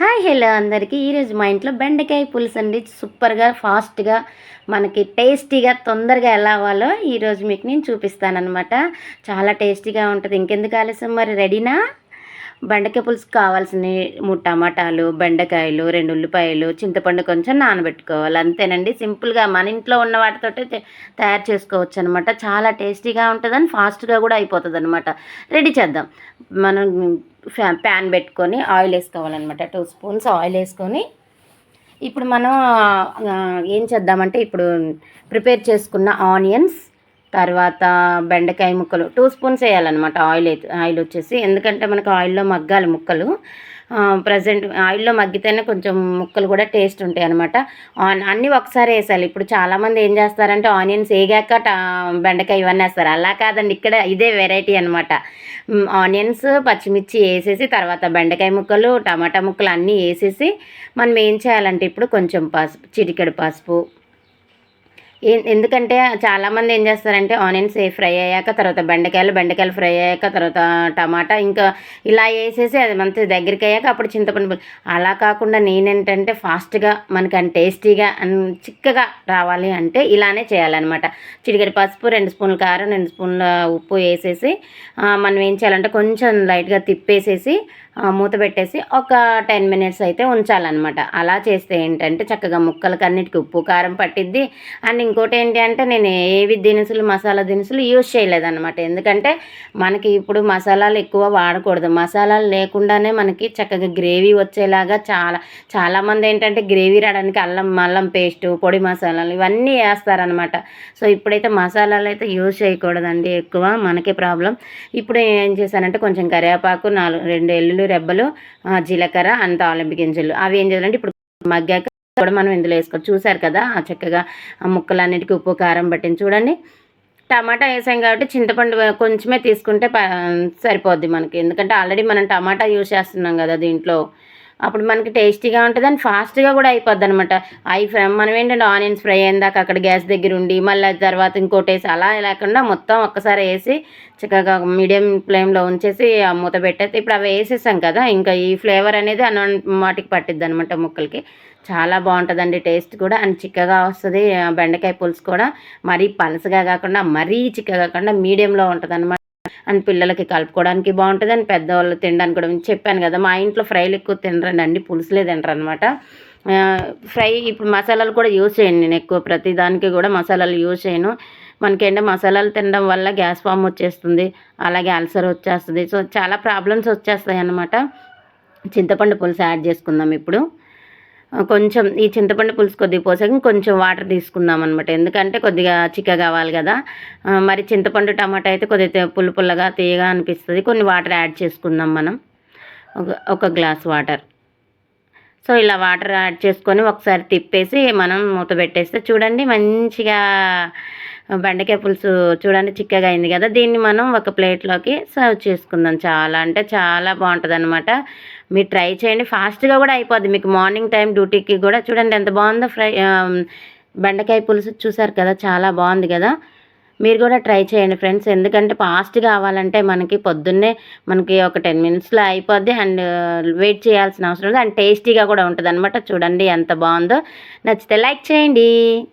Hi hello అందరికీ. ఈరోజు మా ఇంట్లో బెండకాయ పులుసు అండి సూపర్గా ఫాస్ట్గా మనకి టేస్టీగా తొందరగా ఎలా అవ్వాలో ఈరోజు మీకు నేను చూపిస్తానమాట చాలా టేస్టీగా ఉంటుంది. ఇంకెందుకు ఆలస్యం? మరి రెడీనా? బెండకాయ పులుసు కావాల్సిన మూడు టమాటాలు బెండకాయలు రెండు ఉల్లిపాయలు చింతపండు కొంచెం నానబెట్టుకోవాలి. అంతేనండి. సింపుల్గా మన ఇంట్లో ఉన్న వాటితో తయారు చేసుకోవచ్చు అనమాట చాలా టేస్టీగా ఉంటుందని ఫాస్ట్గా కూడా అయిపోతుంది అనమాట రెడీ చేద్దాం. మనం ఫ్యా ప్యాన్ పెట్టుకొని ఆయిల్ వేసుకోవాలన్నమాట. టూ స్పూన్స్ ఆయిల్ వేసుకొని ఇప్పుడు మనం ఏం చేద్దామంటే ఇప్పుడు ప్రిపేర్ చేసుకున్న ఆనియన్స్ తర్వాత బెండకాయ ముక్కలు. టూ స్పూన్స్ వేయాలన్నమాట ఆయిల్ అయితే ఆయిల్ వచ్చేసి. ఎందుకంటే మనకు ఆయిల్లో మగ్గాలి ముక్కలు. ప్రజెంట్ ఆయిల్లో మగ్గితేనే కొంచెం ముక్కలు కూడా టేస్ట్ ఉంటాయి అనమాట ఆన్ అన్నీ ఒకసారి వేసాలి. ఇప్పుడు చాలామంది ఏం చేస్తారంటే ఆనియన్స్ వేగాక బెండకాయ ఇవన్నీ వేస్తారు. అలా కాదండి. ఇక్కడ ఇదే వెరైటీ అనమాట ఆనియన్స్ పచ్చిమిర్చి వేసేసి తర్వాత బెండకాయ ముక్కలు టమాటా ముక్కలు అన్నీ వేసేసి మనం ఏం చేయాలంటే ఇప్పుడు కొంచెం పసుపు చిటికెడు పసుపు ఎందుకంటే చాలామంది ఏం చేస్తారంటే ఆనియన్స్ ఫ్రై అయ్యాక తర్వాత బెండకాయలు బెండకాయలు ఫ్రై అయ్యాక తర్వాత టమాటా ఇంకా ఇలా వేసేసి అది మంచి దగ్గరికి అయ్యాక అప్పుడు చింతపండు అలా కాకుండా నేనేంటంటే ఫాస్ట్గా మనకి అండ్ టేస్టీగా అండ్ చిక్కగా రావాలి అంటే ఇలానే చేయాలన్నమాట. చిటికెడు పసుపు రెండు స్పూన్ల కారం రెండు స్పూన్ల ఉప్పు వేసేసి మనం ఏం చేయాలంటే కొంచెం లైట్గా తిప్పేసేసి మూత పెట్టేసి ఒక టెన్ మినిట్స్ అయితే ఉంచాలన్నమాట. అలా చేస్తే ఏంటంటే చక్కగా ముక్కలకి అన్నిటికీ ఉప్పు కారం పట్టిద్ది. అండ్ ఇంకోటి ఏంటి అంటే నేను ఏవి దినుసులు మసాలా దినుసులు యూజ్ చేయలేదన్నమాట. ఎందుకంటే మనకి ఇప్పుడు మసాలాలు ఎక్కువ వాడకూడదు. మసాలాలు లేకుండానే మనకి చక్కగా గ్రేవీ వచ్చేలాగా చాలా చాలామంది ఏంటంటే గ్రేవీ రావడానికి అల్లం అల్లం పేస్ట్ పొడి మసాలాలు ఇవన్నీ వేస్తారనమాట సో ఇప్పుడైతే మసాలాలు అయితే యూజ్ చేయకూడదండి ఎక్కువ. మనకే ప్రాబ్లం. ఇప్పుడు ఏం చేశానంటే కొంచెం కరివేపాకు నాలుగు రెండు ఎల్లులు రెబ్బలు జీలకర్ర అంత తాలింపు గింజలు. అవి ఏం చేయాలంటే ఇప్పుడు మగ్గాక కూడా మనం ఇందులో వేసుకోవచ్చు. చూసారు కదా ఆ చక్కగా ఆ ముక్కలన్నిటికీ ఉప్పు కారం పట్టింది. చూడండి టమాటా వేసాం కాబట్టి చింతపండు కొంచెమే తీసుకుంటే సరిపోద్ది మనకి. ఎందుకంటే ఆల్రెడీ మనం టమాటా యూజ్ చేస్తున్నాం కదా దీంట్లో. అప్పుడు మనకి టేస్టీగా ఉంటుంది అండ్ ఫాస్ట్గా కూడా అయిపోద్ది అనమాట అవి ఫ్రై మనం ఏంటంటే ఆనియన్స్ ఫ్రై అయిన అక్కడ గ్యాస్ దగ్గర ఉండి మళ్ళీ తర్వాత ఇంకోటి వేసి అలా లేకుండా మొత్తం ఒక్కసారి వేసి చక్కగా మీడియం ఫ్లేమ్లో ఉంచేసి ఆ మూత పెట్టేసి ఇప్పుడు అవి వేసేసాం కదా ఇంకా ఈ ఫ్లేవర్ అనేది అన్న వాటికి పట్టిద్ది అనమాట ముక్కలకి. చాలా బాగుంటుందండి టేస్ట్ కూడా అండ్ చిక్కగా వస్తుంది బెండకాయ పులుసు కూడా. మరీ పలసగా కాకుండా మరీ చిక్కగా కాకుండా మీడియంలో ఉంటుంది అండ్ పిల్లలకి కలుపుకోవడానికి బాగుంటుంది. అండ్ పెద్దవాళ్ళు తినడానికి కూడా చెప్పాను కదా మా ఇంట్లో ఫ్రైలు ఎక్కువ తినరండి. అండి పులుసులే తినరనమాట ఫ్రై ఇప్పుడు మసాలాలు కూడా యూజ్ చేయను నేను ఎక్కువ. ప్రతి దానికి కూడా మసాలాలు యూజ్ చేయను. మనకేంటే మసాలాలు తినడం వల్ల గ్యాస్ ఫామ్ వచ్చేస్తుంది. అలాగే అల్సర్ వచ్చేస్తుంది. సో చాలా ప్రాబ్లమ్స్ వచ్చేస్తాయి అన్నమాట చింతపండు పులుసు యాడ్ చేసుకుందాం ఇప్పుడు. కొంచెం ఈ చింతపండు పులుసు కొద్దిగా పోసాక కొంచెం వాటర్ తీసుకుందాం అనమాట ఎందుకంటే కొద్దిగా చిక్క కావాలి కదా. మరి చింతపండు టమాటా అయితే కొద్దిగా తే- పుల్ల పుల్లగా తీయగా అనిపిస్తుంది. కొన్ని వాటర్ యాడ్ చేసుకుందాం మనం. ఒక ఒక గ్లాస్ వాటర్. సో ఇలా వాటర్ యాడ్ చేసుకొని ఒకసారి తిప్పేసి మనం మూత పెట్టేస్తే చూడండి మంచిగా బెండకాయ పులుసు చూడండి చిక్కగా అయింది కదా. దీన్ని మనం ఒక ప్లేట్లోకి సర్వ్ చేసుకుందాం చాలా. అంటే చాలా బాగుంటుంది అనమాట మీరు ట్రై చేయండి. ఫాస్ట్గా కూడా అయిపోద్ది. మీకు మార్నింగ్ టైం డ్యూటీకి కూడా చూడండి ఎంత బాగుందో ఫ్రై బెండకాయ పులుసు చూసారు కదా చాలా బాగుంది కదా. మీరు కూడా ట్రై చేయండి ఫ్రెండ్స్. ఎందుకంటే ఫాస్ట్ కావాలంటే మనకి పొద్దున్నే మనకి ఒక టెన్ మినిట్స్లో అయిపోద్ది. అండ్ వెయిట్ చేయాల్సిన అవసరం లేదు. అండ్ టేస్టీగా కూడా ఉంటుంది చూడండి ఎంత బాగుందో. నచ్చితే లైక్ చేయండి.